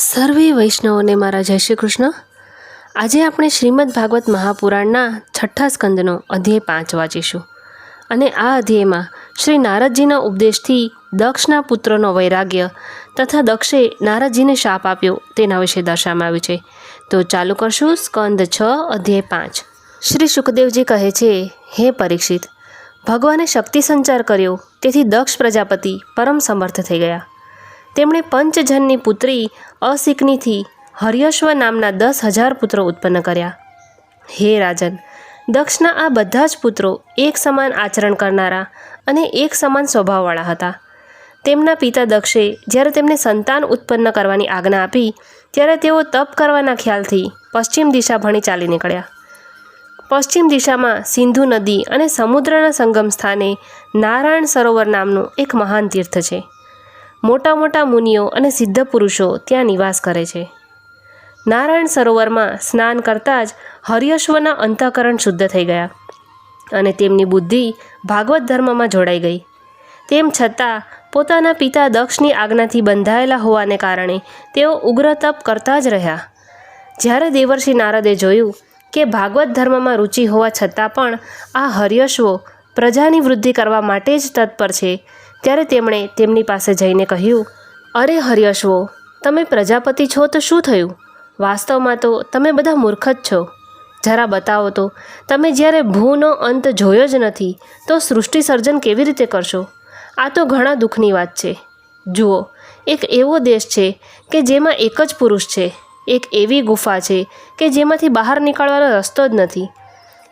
સર્વે વૈષ્ણવોને મારા જય શ્રી કૃષ્ણ. આજે આપણે શ્રીમદ ભાગવત મહાપુરાણના છઠ્ઠા સ્કંદનો અધ્યાય પાંચ વાંચીશું. અને આ અધ્યાયમાં શ્રી નારદજીના ઉપદેશથી દક્ષના પુત્રનો વૈરાગ્ય તથા દક્ષે નારદજીને શાપ આપ્યો તેના વિશે દર્શાવવામાં આવ્યું છે. તો ચાલુ કરશું સ્કંદ છ, અધ્યાય પાંચ. શ્રી સુખદેવજી કહે છે, હે પરીક્ષિત, ભગવાને શક્તિ સંચાર કર્યો, તેથી દક્ષ પ્રજાપતિ પરમ સમર્થ થઈ ગયા. તેમણે પંચજનની પુત્રી અસિકનીથી હર્યશ્વ નામના દસ હજાર પુત્રો ઉત્પન્ન કર્યા. હે રાજન, દક્ષના આ બધા જ પુત્રો એક સમાન આચરણ કરનારા અને એક સમાન સ્વભાવવાળા હતા. તેમના પિતા દક્ષે જ્યારે તેમને સંતાન ઉત્પન્ન કરવાની આજ્ઞા આપી, ત્યારે તેઓ તપ કરવાના ખ્યાલથી પશ્ચિમ દિશા ભણી ચાલી નીકળ્યા. પશ્ચિમ દિશામાં સિંધુ નદી અને સમુદ્રના સંગમ સ્થાને નારાયણ સરોવર નામનું એક મહાન તીર્થ છે. મોટા મોટા મુનિઓ અને સિદ્ધ પુરુષો ત્યાં નિવાસ કરે છે. નારાયણ સરોવરમાં સ્નાન કરતાં જ હર્યશ્વના અંતઃકરણ શુદ્ધ થઈ ગયા અને તેમની બુદ્ધિ ભાગવત ધર્મમાં જોડાઈ ગઈ. તેમ છતાં, પોતાના પિતા દક્ષની આજ્ઞાથી બંધાયેલા હોવાને કારણે તેઓ ઉગ્ર તપ કરતા જ રહ્યા. જ્યારે દેવર્ષિ નારદે જોયું કે ભાગવત ધર્મમાં રુચિ હોવા છતાં પણ આ હર્યશ્વો પ્રજાની વૃદ્ધિ કરવા માટે જ તત્પર છે ત્યારે તેમણે તેમની પાસે જઈને કહ્યું, અરે હર્યશ્વો તમે પ્રજાપતિ છો તો શું થયું? વાસ્તવમાં તો તમે બધા મૂર્ખ જ છો. જરા બતાવો તો, તમે જ્યારે ભૂનો અંત જોયો જ નથી, તો સૃષ્ટિ સર્જન કેવી રીતે કરશો? આ તો ઘણા દુઃખની વાત છે. જુઓ, એક એવો દેશ છે કે જેમાં એક જ પુરુષ છે, એક એવી ગુફા છે કે જેમાંથી બહાર નીકળવાનો રસ્તો જ નથી.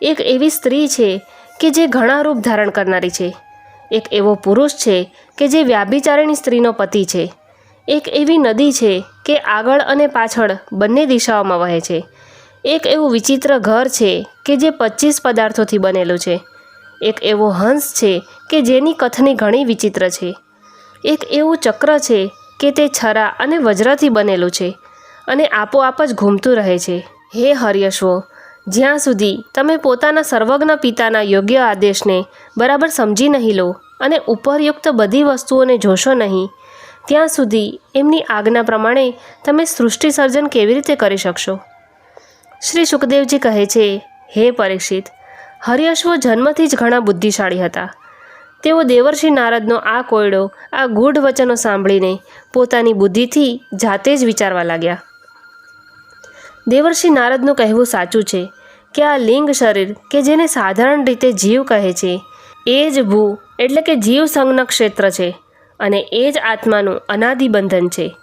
એક એવી સ્ત્રી છે કે જે ઘણા રૂપ ધારણ કરનારી છે. એક એવો પુરુષ છે કે જે વ્યાભિચારિણી સ્ત્રીનો પતિ છે. એક એવી નદી છે કે આગળ અને પાછળ બંને દિશાઓમાં વહે છે. એક એવું વિચિત્ર ઘર છે કે જે પચીસ પદાર્થોથી બનેલું છે. એક એવો હંસ છે કે જેની કથની ઘણી વિચિત્ર છે. એક એવું ચક્ર છે કે તે છરા અને વજ્રથી બનેલું છે અને આપોઆપ જ ઘૂમતું રહે છે. હે હર્યશ્વો જ્યાં સુધી તમે પોતાના સર્વજ્ઞ પિતાના યોગ્ય આદેશને બરાબર સમજી નહીં લો અને ઉપરયુક્ત બધી વસ્તુઓને જોશો નહીં, ત્યાં સુધી એમની આજ્ઞા પ્રમાણે તમે સૃષ્ટિ સર્જન કેવી રીતે કરી શકશો? શ્રી સુખદેવજી કહે છે, હે પરીક્ષિત હરિયશ્વ જન્મથી જ ઘણા બુદ્ધિશાળી હતા. તેઓ દેવર્ષિ નારદનો આ કોયડો, આ ગૂઢ વચનો સાંભળીને પોતાની બુદ્ધિથી જાતે જ વિચારવા લાગ્યા. દેવર્ષિ નારદનું કહેવું સાચું છે કે આ લિંગ શરીર, કે જેને સાધારણ રીતે જીવ કહે છે, એ જ ભૂ એટલે કે જીવ સંજ્ઞ ક્ષેત્ર છે અને એ જ આત્માનું અનાદિબંધન છે.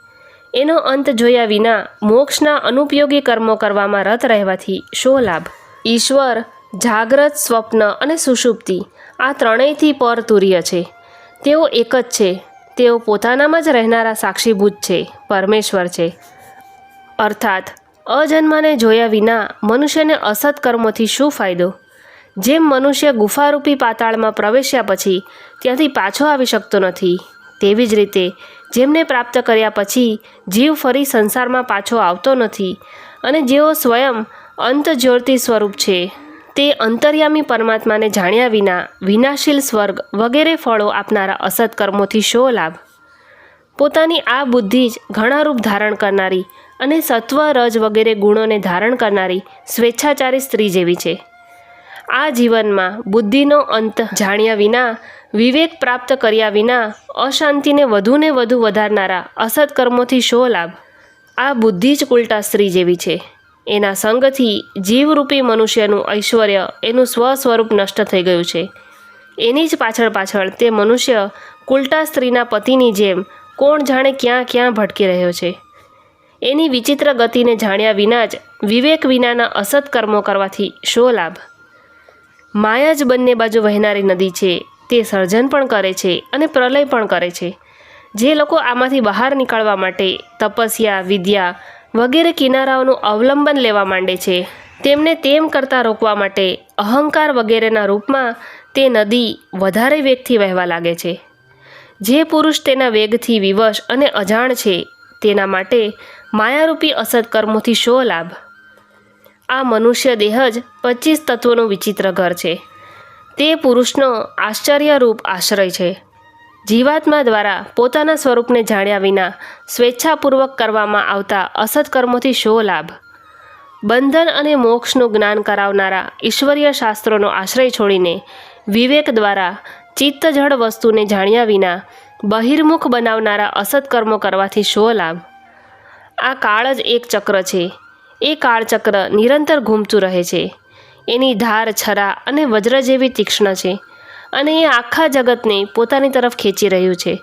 એનો અંત જોયા વિના મોક્ષના અનુપયોગી કર્મો કરવામાં રત રહેવાથી શો લાભ? ઈશ્વર, જાગ્રત, સ્વપ્ન અને સુષુપ્તિ આ ત્રણેયથી પર તુર્ય છે. તેઓ એક જ છે. તેઓ પોતાનામાં જ રહેનારા સાક્ષીભૂત છે. પરમેશ્વર છે. અર્થાત અજન્માને જોયા વિના મનુષ્યને અસત કર્મોથી શું ફાયદો? જેમ મનુષ્ય ગુફારૂપી પાતાળમાં પ્રવેશ્યા પછી ત્યાંથી પાછો આવી શકતો નથી, તેવી જ રીતે જેમને પ્રાપ્ત કર્યા પછી જીવ ફરી સંસારમાં પાછો આવતો નથી અને જેઓ સ્વયં અંતજ્યોતિ સ્વરૂપ છે, તે અંતર્યામી પરમાત્માને જાણ્યા વિના વિનાશીલ સ્વર્ગ વગેરે ફળો આપનારા અસત કર્મોથી શો લાભ? પોતાની આ બુદ્ધિ જ ઘણા રૂપ ધારણ કરનારી અને સત્વ, રજ વગેરે ગુણોને ધારણ કરનારી સ્વેચ્છાચારી સ્ત્રી જેવી છે. આ જીવનમાં બુદ્ધિનો અંત જાણ્યા વિના, વિવેક પ્રાપ્ત કર્યા વિના, અશાંતિને વધુને વધુ વધારનારા અસત્કર્મોથી શો લાભ? આ બુદ્ધિ જ ઉલટા સ્ત્રી જેવી છે. એના સંગથી જીવરૂપી મનુષ્યનું ઐશ્વર્ય એનું સ્વ સ્વરૂપ નષ્ટ થઈ ગયું છે. એની જ પાછળ પાછળ તે મનુષ્ય કુલટા સ્ત્રીના પતિની જેમ કોણ જાણે ક્યાં ક્યાં ભટકી રહ્યો છે. એની વિચિત્ર ગતિને જાણ્યા વિના જ વિવેક વિનાના અસત કર્મો કરવાથી શો લાભ? માયા જ બંને બાજુ વહેનારી નદી છે, તે સર્જન પણ કરે છે અને પ્રલય પણ કરે છે. જે લોકો આમાંથી બહાર નીકળવા માટે તપસ્યા, વિદ્યા વગેરે કિનારાઓનું અવલંબન લેવા માંડે છે, તેમને તેમ કરતાં રોકવા માટે અહંકાર વગેરેના રૂપમાં તે નદી વધારે વેગથી વહેવા લાગે છે. જે પુરુષ તેના વેગથી વિવશ અને અજાણ છે, તેના માટે માયારૂપી અસત કર્મોથી શો લાભ? આ મનુષ્ય દેહ જ પચીસ તત્વોનું વિચિત્ર ઘર છે. તે પુરુષનો આશ્ચર્યરૂપ આશ્રય છે. જીવાત્મા દ્વારા પોતાના સ્વરૂપને જાણ્યા વિના સ્વેચ્છાપૂર્વક કરવામાં આવતા અસત્કર્મોથી શો લાભ? બંધન અને મોક્ષનું જ્ઞાન કરાવનારા ઈશ્વરીય શાસ્ત્રોનો આશ્રય છોડીને વિવેક દ્વારા ચિત્તજળ વસ્તુને જાણ્યા વિના બહિર્મુખ બનાવનારા અસત્કર્મો કરવાથી શો લાભ? આ કાળ જ એક ચક્ર છે. એ કાળચક્ર નિરંતર ઘૂમતું રહે છે. એની ધાર, છરા અને વજ્ર જેવી તીક્ષ્ણ છે અને એ આખા જગતને પોતાની તરફ ખેંચી રહ્યું છે.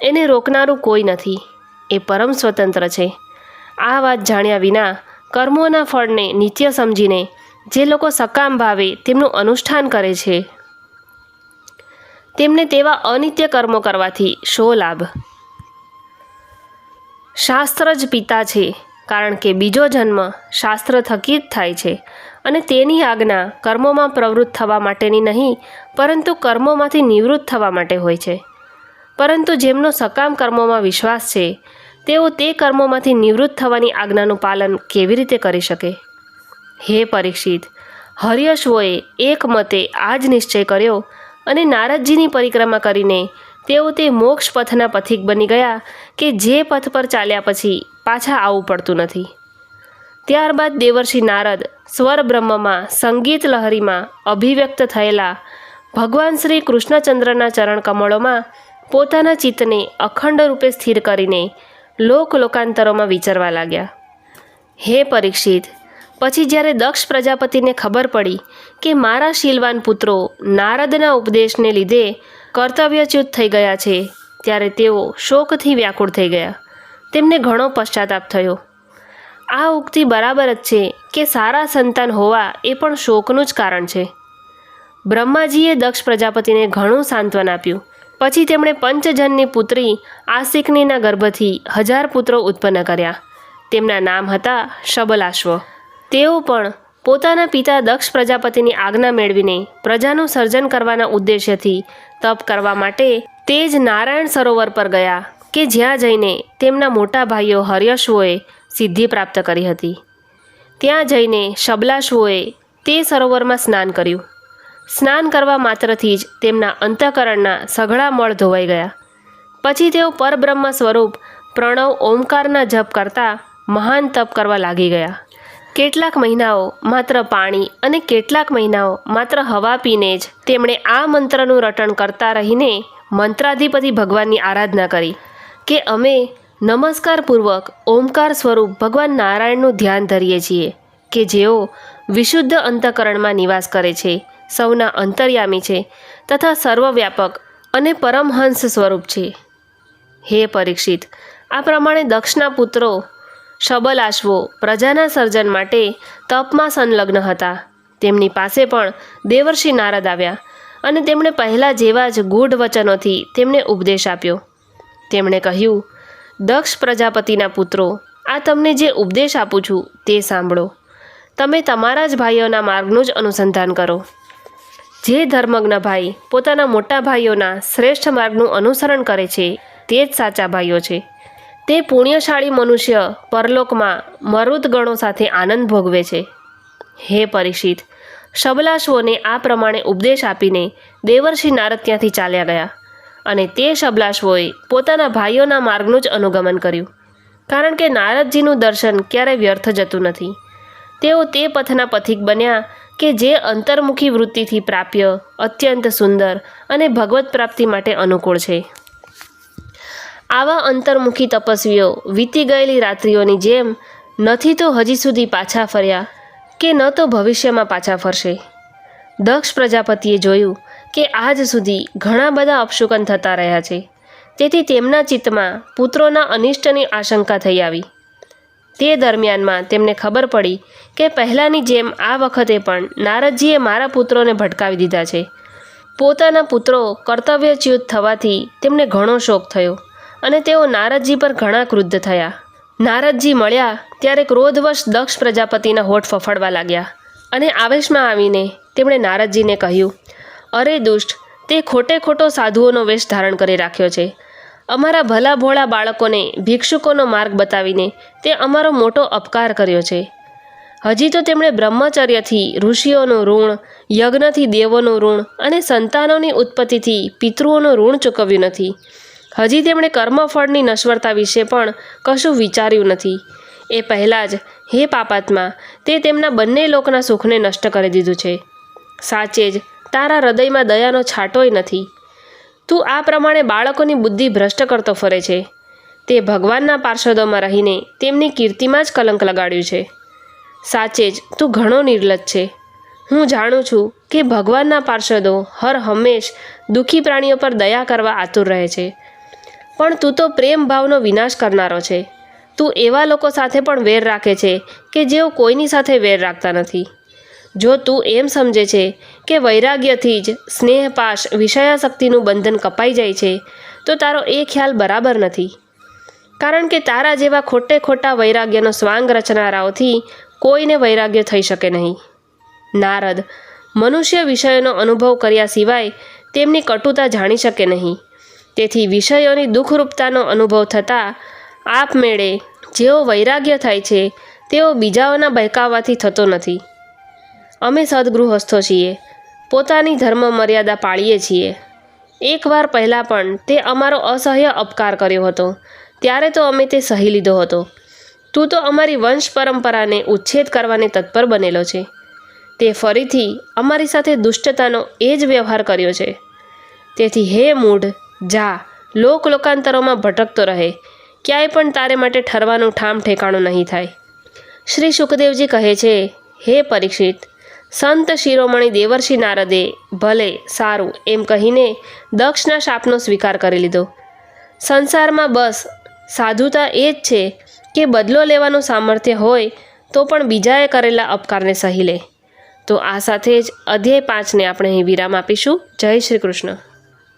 એને રોકનારું કોઈ નથી. એ પરમ સ્વતંત્ર છે. આ વાત જાણ્યા વિના કર્મોના ફળને નિત્ય સમજીને જે લોકો સકામ ભાવે તેમનું અનુષ્ઠાન કરે છે. તેમને તેવા અનિત્ય કર્મો કરવાથી શો લાભ? શાસ્ત્ર જ પિતા છે, કારણ કે બીજો જન્મ શાસ્ત્ર થકી જ થાય છે અને તેની આજ્ઞા કર્મોમાં પ્રવૃત્ત થવા માટેની નહીં, પરંતુ કર્મોમાંથી નિવૃત્ત થવા માટે હોય છે. પરંતુ જેમનો સકામ કર્મોમાં વિશ્વાસ છે, તેઓ તે કર્મોમાંથી નિવૃત્ત થવાની આજ્ઞાનું પાલન કેવી રીતે કરી શકે? હે પરીક્ષિત, હરિયશવોએ એક મતે આ જ નિશ્ચય કર્યો અને નારદજીની પરિક્રમા કરીને તેઓ તે મોક્ષ પથના પથિક બની ગયા કે જે પથ પર ચાલ્યા પછી પાછા આવવું પડતું નથી. ત્યારબાદ દેવર્ષિ નારદ સ્વર બ્રહ્મમાં સંગીત લહરીમાં અભિવ્યક્ત થયેલા ભગવાન શ્રી કૃષ્ણચંદ્રના ચરણ કમળોમાં પોતાના ચિત્તને અખંડ રૂપે સ્થિર કરીને લોક લોકાંતરોમાં વિચરવા લાગ્યા. હે પરીક્ષિત, પછી જ્યારે દક્ષ પ્રજાપતિને ખબર પડી કે મારા શીલવાન પુત્રો નારદના ઉપદેશને લીધે કર્તવ્યચ્યુત થઈ ગયા છે. ત્યારે તેઓ શોકથી વ્યાકુળ થઈ ગયા. તેમને ઘણો પશ્ચાતાપ થયો. આ ઉક્તિ બરાબર જ છે કે સારા સંતાન હોવા એ પણ શોકનું જ કારણ છે. બ્રહ્માજીએ દક્ષ પ્રજાપતિને ઘણું સાંત્વન આપ્યું. પછી તેમણે પંચજનની પુત્રી આસિકનીના ગર્ભથી હજાર પુત્રો ઉત્પન્ન કર્યા. તેમના નામ હતા શબલાશ્વ. તેઓ પણ પોતાના પિતા દક્ષ પ્રજાપતિની આજ્ઞા મેળવીને પ્રજાનું સર્જન કરવાના ઉદ્દેશ્યથી તપ કરવા માટે તે જ નારાયણ સરોવર પર ગયા કે જ્યાં જઈને તેમના મોટા ભાઈઓ હર્યશ્વોએ સિદ્ધિ પ્રાપ્ત કરી હતી. ત્યાં જઈને શબલાશ્વોએ તે સરોવરમાં સ્નાન કર્યું. સ્નાન કરવા માત્રથી જ તેમના અંતઃકરણના સઘળા મળ ધોવાઈ ગયા. પછી તેઓ પરબ્રહ્મ સ્વરૂપ પ્રણવ ઓમકારના જપ કરતા મહાન તપ કરવા લાગી ગયા. કેટલાક મહિનાઓ માત્ર પાણી અને કેટલાક મહિનાઓ માત્ર હવા પીને જ તેમણે આ મંત્રનું રટણ કરતા રહીને મંત્રાધિપતિ ભગવાનની આરાધના કરી કે અમે નમસ્કારપૂર્વક ઓમકાર સ્વરૂપ ભગવાન નારાયણનું ધ્યાન ધરીએ છીએ કે જેઓ વિશુદ્ધ અંતઃકરણમાં નિવાસ કરે છે, સૌના અંતર્યામી છે તથા સર્વવ્યાપક અને પરમહંસ સ્વરૂપ છે. હે પરીક્ષિત, આ પ્રમાણે દક્ષના પુત્રો શબલાશ્વો પ્રજાના સર્જન માટે તપમાં સંલગ્ન હતા. તેમની પાસે પણ દેવર્ષિ નારદ આવ્યા અને તેમણે પહેલાં જેવા જ ગૂઢ વચનોથી તેમને ઉપદેશ આપ્યો. તેમણે કહ્યું, દક્ષ પ્રજાપતિના પુત્રો, આ તમને જે ઉપદેશ આપું છું તે સાંભળો. તમે તમારા જ ભાઈઓના માર્ગનું જ અનુસંધાન કરો. જે ધર્મજ્ઞ ભાઈ પોતાના મોટા ભાઈઓના શ્રેષ્ઠ માર્ગનું અનુસરણ કરે છે તે જ સાચા ભાઈઓ છે. તે પુણ્યશાળી મનુષ્ય પરલોકમાં મરુદગણો સાથે આનંદ ભોગવે છે. હે પરિષિત શબલાશ્વોને આ પ્રમાણે ઉપદેશ આપીને દેવર્ષિ નારદ ત્યાંથી ચાલ્યા ગયા અને તે શબલાશ્વોએ પોતાના ભાઈઓના માર્ગનું જ અનુગમન કર્યું. કારણ કે નારદજીનું દર્શન ક્યારેય વ્યર્થ જતું નથી. તેઓ તે પથના પથિક બન્યા કે જે અંતર્મુખી વૃત્તિથી પ્રાપ્ય અત્યંત સુંદર અને ભગવત પ્રાપ્તિ માટે અનુકૂળ છે. આવા અંતર્મુખી તપસ્વીઓ વીતી ગયેલી રાત્રિઓની જેમ નથી તો હજી સુધી પાછા ફર્યા કે ન તો ભવિષ્યમાં પાછા ફરશે. દક્ષ પ્રજાપતિએ જોયું કે આજ સુધી ઘણા બધા અપશુકન થતા રહ્યા છે. તેથી તેમના ચિત્તમાં પુત્રોના અનિષ્ટની આશંકા થઈ આવી. તે દરમિયાનમાં તેમને ખબર પડી કે પહેલાંની જેમ આ વખતે પણ નારદજીએ મારા પુત્રોને ભટકાવી દીધા છે. પોતાના પુત્રો કર્તવ્યચ્યુત થવાથી તેમને ઘણો શોક થયો. અને તેઓ નારદજી પર ઘણા ક્રુદ્ધ થયા. નારદજી મળ્યા ત્યારે ક્રોધવશ દક્ષ પ્રજાપતિના હોઠ ફફડવા લાગ્યા અને આવેશમાં આવીને તેમણે નારદજીને કહ્યું, અરે દુષ્ટ, તે ખોટે ખોટો સાધુઓનો વેશ ધારણ કરી રાખ્યો છે. અમારા ભલા ભોળા બાળકોને ભિક્ષુકોનો માર્ગ બતાવીને તે અમારો મોટો અપકાર કર્યો છે. હજી તો તેમણે બ્રહ્મચર્યથી, ઋષિઓનું ઋણ, યજ્ઞથી દેવોનું ઋણ અને સંતાનોની ઉત્પત્તિથી પિતૃઓનું ઋણ ચૂકવ્યું નથી. હજી તેમણે કર્મફળની નશ્વરતા વિશે પણ કશું વિચાર્યું નથી. એ પહેલાં જ, હે પાપાત્મા, તે તેમના બંને લોકના સુખને નષ્ટ કરી દીધું છે. સાચે જ, તારા હૃદયમાં દયાનો છાંટોય નથી. તું આ પ્રમાણે બાળકોની બુદ્ધિ ભ્રષ્ટ કરતો ફરે છે. તે ભગવાનના પાર્ષદોમાં રહીને તેમની કીર્તિમાં જ કલંક લગાડ્યું છે. સાચે જ, તું ઘણો નિર્લજ છે. હું જાણું છું કે ભગવાનના પાર્ષદો હર હંમેશ દુઃખી પ્રાણીઓ પર દયા કરવા આતુર રહે છે. પણ તું તો પ્રેમ ભાવનો વિનાશ કરનારો છે. તું એવા લોકો સાથે પણ વેર રાખે છે કે જેઓ કોઈની સાથે વેર રાખતા નથી. જો તું એમ સમજે છે કે વૈરાગ્યથી જ સ્નેહપાશ વિષયાશક્તિનું બંધન કપાઈ જાય છે, તો તારો એ ખ્યાલ બરાબર નથી. કારણ કે તારા જેવા ખોટે ખોટા વૈરાગ્યનો સ્વાંગ રચનારાઓથી કોઈને વૈરાગ્ય થઈ શકે નહીં. નારદ, મનુષ્ય વિષયોનો અનુભવ કર્યા સિવાય તેમની કટુતા જાણી શકે નહીં. તેથી વિષયોની દુઃખરૂપતાનો અનુભવ થતાં આપમેળે જેઓ વૈરાગ્ય થાય છે, તેઓ બીજાઓના બહેકાવવાથી થતો નથી. અમે સદગૃહસ્થો છીએ, પોતાની ધર્મ મર્યાદા પાળીએ છીએ. એકવાર પહેલાં પણ તે અમારો અસહ્ય અપકાર કર્યો હતો, ત્યારે તો અમે તે સહી લીધો હતો. તું તો અમારી વંશ પરંપરાને ઉચ્છેદ કરવાને તત્પર બનેલો છે. તે ફરીથી અમારી સાથે દુષ્ટતાનો એ જ વ્યવહાર કર્યો છે. તેથી હે મૂઢ જા, લોક લોકાંતરોમાં ભટકતો રહે. ક્યાંય પણ તારે માટે ઠરવાનું ઠામ ઠેકાણું નહીં થાય. શ્રી સુખદેવજી કહે છે, હે પરીક્ષિત, સંત શિરોમણી દેવર્ષિ નારદે ભલે સારું એમ કહીને દક્ષના શાપનો સ્વીકાર કરી લીધો. સંસારમાં બસ, સાધુતા એ જ છે કે બદલો લેવાનું સામર્થ્ય હોય તો પણ બીજાએ કરેલા અપકારને સહી લે. તો આ સાથે જ અધ્યાય પાંચને આપણે અહીં વિરામ આપીશું. જય શ્રી કૃષ્ણ.